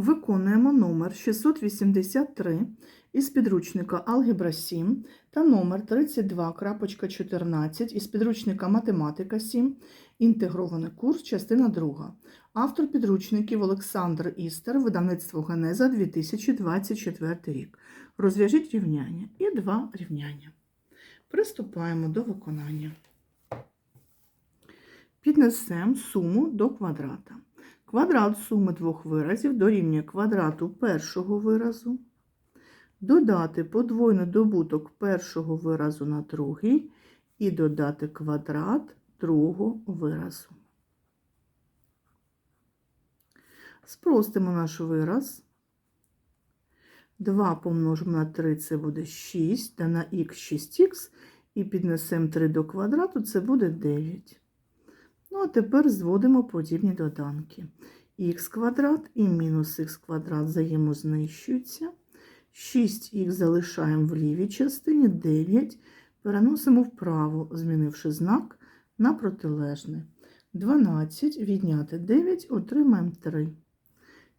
Виконуємо номер 683 із підручника Алгебра 7 та номер 32.14 із підручника Математика 7, інтегрований курс, частина 2. Автор підручників Олександр Істер, видавництво Генеза 2024 рік. Розв'яжіть рівняння і два рівняння. Приступаємо до виконання. Піднесемо суму до квадрата. Квадрат суми двох виразів дорівнює квадрату першого виразу. Додати подвойний добуток першого виразу на другий і додати квадрат другого виразу. Спростимо наш вираз. 2 помножимо на 3 це буде 6, та на х 6х, і піднесемо 3 до квадрату, це буде 9. Ну, а тепер зводимо подібні доданки. х квадрат і мінус х квадрат взаємознищуються. 6х залишаємо в лівій частині, 9 переносимо вправо, змінивши знак на протилежний. 12 відняти 9, отримаємо 3.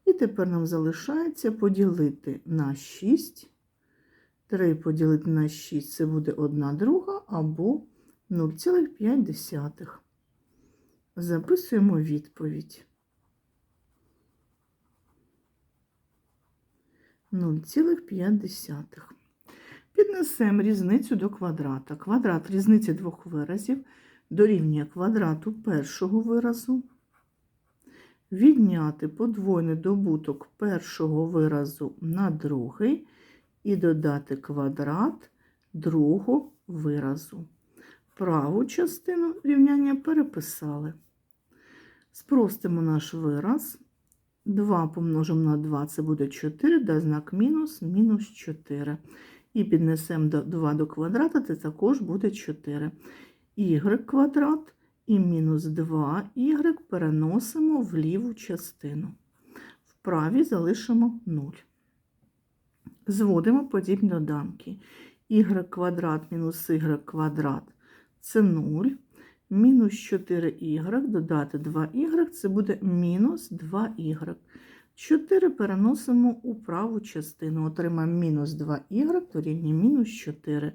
І тепер нам залишається поділити на 6. 3 поділити на 6 це буде 1 друга або 0,5. Записуємо відповідь. 0,5. Піднесемо різницю до квадрата. Квадрат різниці двох виразів дорівнює квадрату першого виразу. Відняти подвойний добуток першого виразу на другий і додати квадрат другого виразу. Праву частину рівняння переписали. Спростимо наш вираз. 2 помножимо на 2, це буде 4, да знак мінус, мінус 4. І піднесемо 2 до квадрата, це також буде 4. y квадрат і мінус 2y переносимо в ліву частину. В правій залишимо 0. Зводимо подібні доданки. y квадрат мінус y квадрат це 0. Мінус 4y додати 2y, це буде мінус 2y. 4 переносимо у праву частину. Отримаємо мінус 2y дорівнює мінус 4.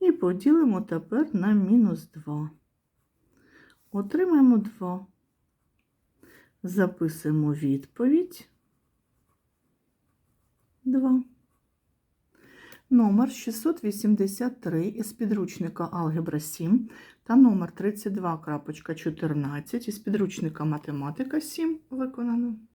І поділимо тепер на мінус 2. Отримаємо 2. Записуємо відповідь 2. Номер 683 із підручника Алгебра 7 та номер 32.14 із підручника Математика 7 виконано.